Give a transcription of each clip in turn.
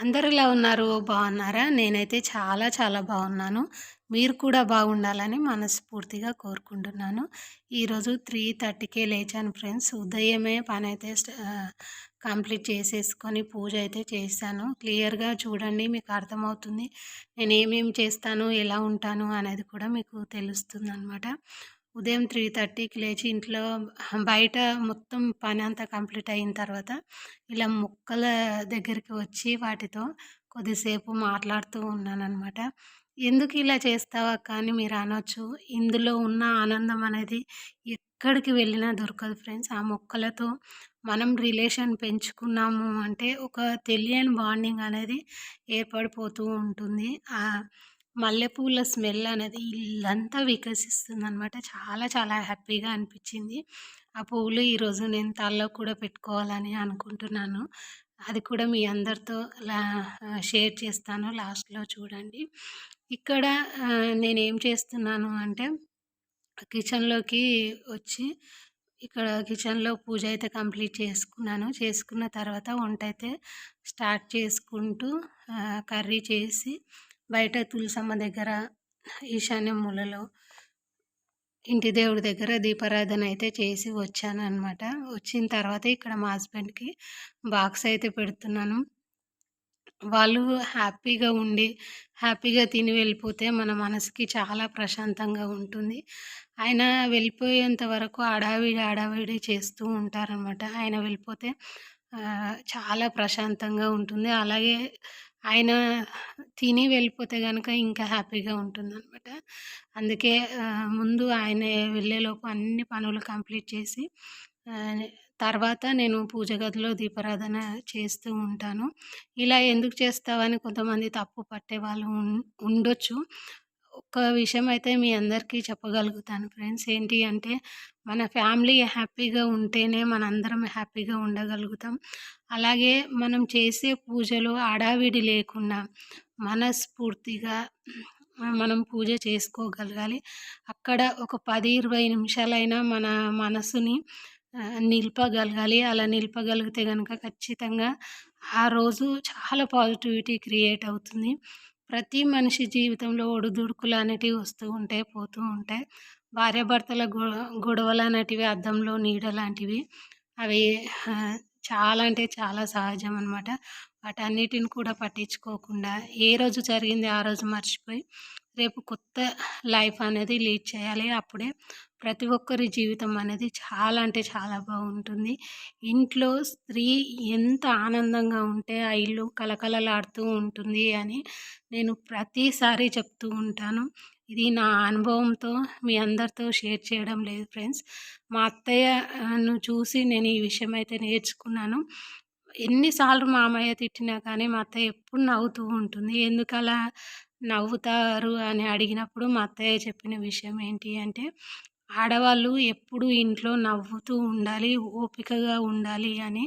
అందరిలా ఎలా ఉన్నారు బాగున్నారా? నేనైతే చాలా చాలా బాగున్నాను. మీరు కూడా బాగుండాలని మనస్ఫూర్తిగా కోరుకుంటున్నాను. ఈరోజు త్రీ థర్టీకే లేచాను ఫ్రెండ్స్. ఉదయమే పని అయితే కంప్లీట్ చేసేసుకొని పూజ అయితే చేశాను. క్లియర్గా చూడండి మీకు అర్థమవుతుంది. నేను ఏమేమి చేస్తాను ఎలా ఉంటాను అనేది కూడా మీకు తెలుస్తుంది అనమాట ఉదయం త్రీ థర్టీకి లేచి ఇంట్లో బయట మొత్తం పని అంతా కంప్లీట్ అయిన తర్వాత ఇలా మొక్కల దగ్గరికి వచ్చి వాటితో కొద్దిసేపు మాట్లాడుతూ ఉన్నానన్నమాట. ఎందుకు ఇలా చేస్తావా కానీ మీరు అనొచ్చు. ఇందులో ఉన్న ఆనందం అనేది ఎక్కడికి వెళ్ళినా దొరకదు ఫ్రెండ్స్. ఆ మొక్కలతో మనం రిలేషన్ పెంచుకున్నాము అంటే ఒక తెలియని బాండింగ్ అనేది ఏర్పడిపోతూ ఉంటుంది. మల్లెపూల స్మెల్ అనేది ఇల్లంతా వికసిస్తుంది అనమాట చాలా చాలా హ్యాపీగా అనిపించింది. ఆ పువ్వులు ఈరోజు నేను తల్లో కూడా పెట్టుకోవాలని అనుకుంటున్నాను. అది కూడా మీ అందరితో షేర్ చేస్తాను లాస్ట్లో చూడండి. ఇక్కడ నేనేం చేస్తున్నాను అంటే కిచెన్లోకి వచ్చి ఇక్కడ కిచెన్లో పూజ అయితే కంప్లీట్ చేసుకున్నాను. చేసుకున్న తర్వాత వంట అయితే స్టార్ట్ చేసుకుంటూ కర్రీ చేసి బయట తులసమ్మ దగ్గర ఈశాన్య మూలలో ఇంటి దేవుడి దగ్గర దీపారాధన అయితే చేసి వచ్చాను అనమాట వచ్చిన తర్వాత ఇక్కడ మా హస్బెండ్కి బాక్స్ అయితే పెడుతున్నాను. వాళ్ళు హ్యాపీగా ఉండి హ్యాపీగా తిని వెళ్ళిపోతే మన మనసుకి చాలా ప్రశాంతంగా ఉంటుంది. ఆయన వెళ్ళిపోయేంత వరకు అడావిడి ఆడావిడి చేస్తూ ఉంటారనమాట ఆయన వెళ్ళిపోతే చాలా ప్రశాంతంగా ఉంటుంది. అలాగే ఆయన తిని వెళ్ళిపోతే కనుక ఇంకా హ్యాపీగా ఉంటుందన్నమాట. అందుకే ముందు ఆయన వెళ్ళేలోపు అన్ని పనులు కంప్లీట్ చేసి తర్వాత నేను పూజ గదిలో దీపారాధన చేస్తూ ఉంటాను. ఇలా ఎందుకు చేస్తావని కొంతమంది తప్పు పట్టే వాళ్ళు ఉండొచ్చు. ఒక్క విషయం అయితే మీ అందరికీ చెప్పగలుగుతాను ఫ్రెండ్స్. ఏంటి అంటే మన ఫ్యామిలీ హ్యాపీగా ఉంటేనే మనందరం హ్యాపీగా ఉండగలుగుతాం. అలాగే మనం చేసే పూజలు ఆడావిడి లేకుండా మనస్ఫూర్తిగా మనం పూజ చేసుకోగలగాలి. అక్కడ ఒక పది ఇరవై నిమిషాలైనా మన మనసుని నిలపగలగాలి. అలా నిలపగలిగితే కనుక ఖచ్చితంగా ఆ రోజు చాలా పాజిటివిటీ క్రియేట్ అవుతుంది. ప్రతి మనిషి జీవితంలో ఒడిదుడుకులు అనేటివి వస్తూ ఉంటాయి పోతూ ఉంటాయి భార్యాభర్తల గొ గొడవలు అనేటివి అద్దంలో నీడ లాంటివి అవి చాలా అంటే చాలా సహజం అనమాట వాటన్నిటిని కూడా పట్టించుకోకుండా ఏ రోజు జరిగింది ఆ రోజు మర్చిపోయి రేపు కొత్త లైఫ్ అనేది లీడ్ చేయాలి. అప్పుడే ప్రతి ఒక్కరి జీవితం అనేది చాలా అంటే చాలా బాగుంటుంది. ఇంట్లో స్త్రీ ఎంత ఆనందంగా ఉంటే ఆ ఇల్లు కలకలలాడుతూ ఉంటుంది అని నేను ప్రతిసారి చెప్తూ ఉంటాను. ఇది నా అనుభవంతో మీ అందరితో షేర్ చేయడం లేదు ఫ్రెండ్స్. మా అత్తయ్యను చూసి నేను ఈ విషయం అయితే నేర్చుకున్నాను. ఎన్నిసార్లు మా అమ్మయ్య తిట్టినా కానీ మా అత్తయ్య ఎప్పుడు నవ్వుతూ ఉంటుంది. ఎందుకలా నవ్వుతారు అని అడిగినప్పుడు మా అత్తయ్య చెప్పిన విషయం ఏంటి అంటే ఆడవాళ్ళు ఎప్పుడు ఇంట్లో నవ్వుతూ ఉండాలి ఓపికగా ఉండాలి అని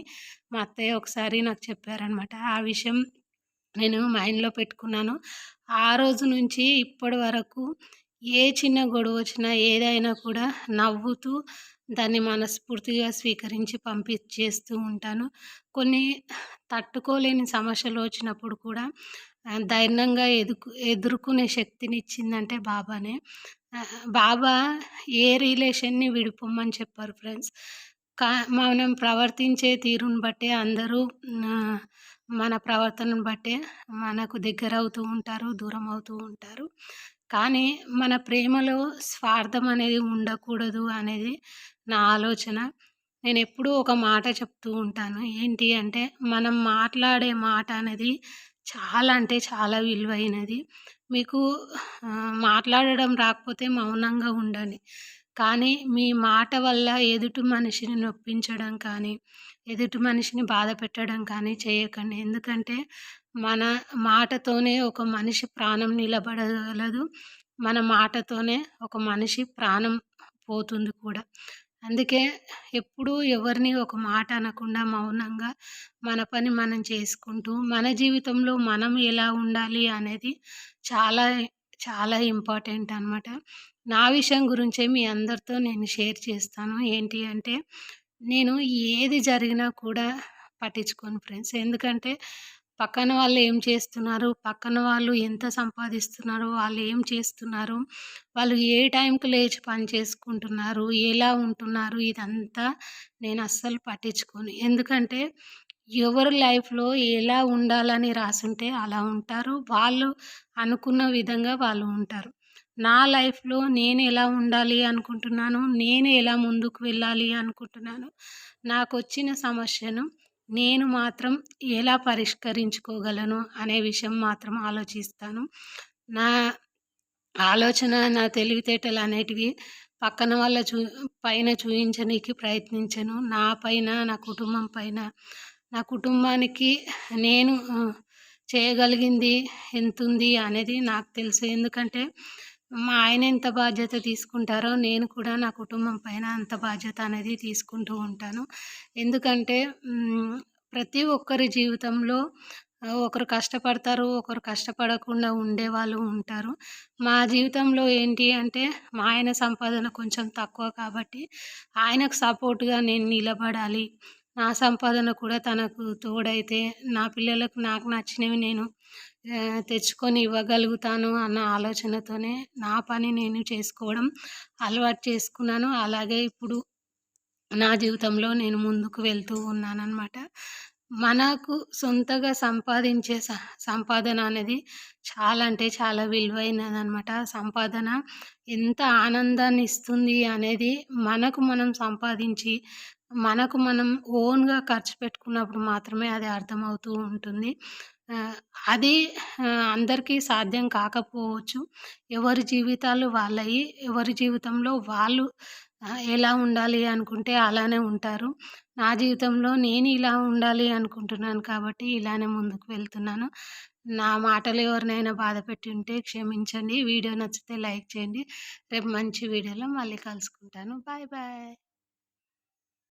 మా అత్తయ్య ఒకసారి నాకు చెప్పారనమాట ఆ విషయం నేను మైండ్లో పెట్టుకున్నాను. ఆ రోజు నుంచి ఇప్పటి వరకు ఏ చిన్న గొడవ వచ్చినా ఏదైనా కూడా నవ్వుతూ దాన్ని మనస్ఫూర్తిగా స్వీకరించి పంపించేస్తూ ఉంటాను. కొన్ని తట్టుకోలేని సమస్యలు వచ్చినప్పుడు కూడా ధైర్యంగా ఎదుకు ఎదుర్కొనే శక్తిని ఇచ్చిందంటే బాబానే బాబా ఏ రిలేషన్ని విడిపోమని చెప్పారు ఫ్రెండ్స్. కా మనం ప్రవర్తించే తీరుని బట్టే అందరూ మన ప్రవర్తనను బట్టే మనకు దగ్గర అవుతూ ఉంటారు దూరం అవుతూ ఉంటారు. కానీ మన ప్రేమలో స్వార్థం అనేది ఉండకూడదు అనేది నా ఆలోచన. నేను ఎప్పుడూ ఒక మాట చెప్తూ ఉంటాను. ఏంటి అంటే మనం మాట్లాడే మాట అనేది చాలా అంటే చాలా విలువైనది. మీకు మాట్లాడడం రాకపోతే మౌనంగా ఉండండి. కానీ మీ మాట వల్ల ఎదుటి మనిషిని నొప్పించడం కానీ ఎదుటి మనిషిని బాధ పెట్టడం కానీ చేయకండి. ఎందుకంటే మన మాటతోనే ఒక మనిషి ప్రాణం నిలబడగలదు. మన మాటతోనే ఒక మనిషి ప్రాణం పోతుంది కూడా. అందుకే ఎప్పుడూ ఎవరిని ఒక మాట అనకుండా మౌనంగా మన పని మనం చేసుకుంటూ మన జీవితంలో మనం ఎలా ఉండాలి అనేది చాలా చాలా ఇంపార్టెంట్ అనమాట నా విషయం గురించే మీ అందరితో నేను షేర్ చేస్తాను. ఏంటి అంటే నేను ఏది జరిగినా కూడా పట్టించుకోను ఫ్రెండ్స్. ఎందుకంటే పక్కన వాళ్ళు ఏం చేస్తున్నారు? పక్కన వాళ్ళు ఎంత సంపాదిస్తున్నారు వాళ్ళు ఏం చేస్తున్నారు? వాళ్ళు ఏ టైంకి లేచి పని చేసుకుంటున్నారు? ఎలా ఉంటున్నారు? ఇదంతా నేను అస్సలు పట్టించుకోను. ఎందుకంటే ఎవరి లైఫ్లో ఎలా ఉండాలని రాసుంటే అలా ఉంటారు. వాళ్ళు అనుకున్న విధంగా వాళ్ళు ఉంటారు. నా లైఫ్లో నేను ఎలా ఉండాలి అనుకుంటున్నాను? నేను ఎలా ముందుకు వెళ్ళాలి అనుకుంటున్నాను? నాకు వచ్చిన సమస్యను నేను మాత్రం ఎలా పరిష్కరించుకోగలను అనే విషయం మాత్రం ఆలోచిస్తాను. నా ఆలోచన నా తెలివితేటలు అనేటివి పక్కన వాళ్ళ చూ పైన చూపించడానికి ప్రయత్నించను. నా పైన నా కుటుంబం పైన నా కుటుంబానికి నేను చేయగలిగింది ఎంత ఉంది అనేది నాకు తెలుసు. ఎందుకంటే మా ఆయన ఎంత బాధ్యత తీసుకుంటారో నేను కూడా నా కుటుంబం పైన అంత బాధ్యత అనేది తీసుకుంటూ ఉంటాను. ఎందుకంటే ప్రతి ఒక్కరి జీవితంలో ఒకరు కష్టపడతారు ఒకరు కష్టపడకుండా ఉండేవాళ్ళు ఉంటారు. మా జీవితంలో ఏంటి అంటే మా ఆయన సంపాదన కొంచెం తక్కువ కాబట్టి ఆయనకు సపోర్ట్గా నేను నిలబడాలి. నా సంపాదన కూడా తనకు తోడైతే నా పిల్లలకు నాకు నచ్చినవి నేను తెచ్చుకొని ఇవ్వగలుగుతాను అన్న ఆలోచనతోనే నా పని నేను చేసుకోవడం అలవాటు చేసుకున్నాను. అలాగే ఇప్పుడు నా జీవితంలో నేను ముందుకు వెళ్తూ ఉన్నానన్నమాట. మనకు సొంతగా సంపాదించే సంపాదన అనేది చాలా అంటే చాలా విలువైనదనమాట సంపాదన ఎంత ఆనందాన్ని ఇస్తుంది అనేది మనకు మనం సంపాదించి మనకు మనం ఓన్గా ఖర్చు పెట్టుకున్నప్పుడు మాత్రమే అది అర్థమవుతూ ఉంటుంది. అది అందరికీ సాధ్యం కాకపోవచ్చు. ఎవరి జీవితాలు వాళ్ళవి ఎవరి జీవితంలో వాళ్ళు ఎలా ఉండాలి అనుకుంటే అలానే ఉంటారు. నా జీవితంలో నేను ఇలా ఉండాలి అనుకుంటున్నాను కాబట్టి ఇలానే ముందుకు వెళ్తున్నాను. నా మాటలు ఎవరినైనా బాధ పెట్టి ఉంటే క్షమించండి. వీడియో నచ్చితే లైక్ చేయండి. రేపు మంచి వీడియోలో మళ్ళీ కలుసుకుంటాను. Bye bye.